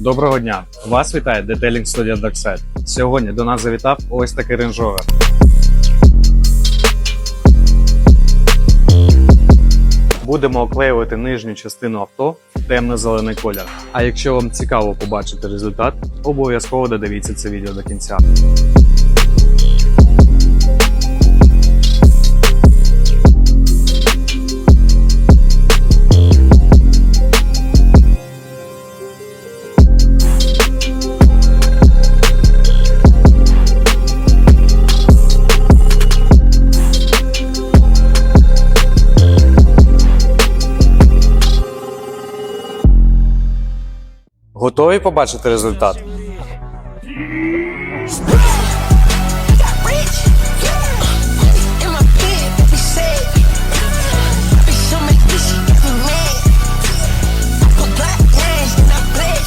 Доброго дня! Вас вітає Detailing Studio Darkside. Сьогодні до нас завітав ось такий рейнджовер. Будемо оклеювати нижню частину авто в темно-зелений колір. А якщо вам цікаво побачити результат, обов'язково додивіться це відео до кінця. Готові побачити результат?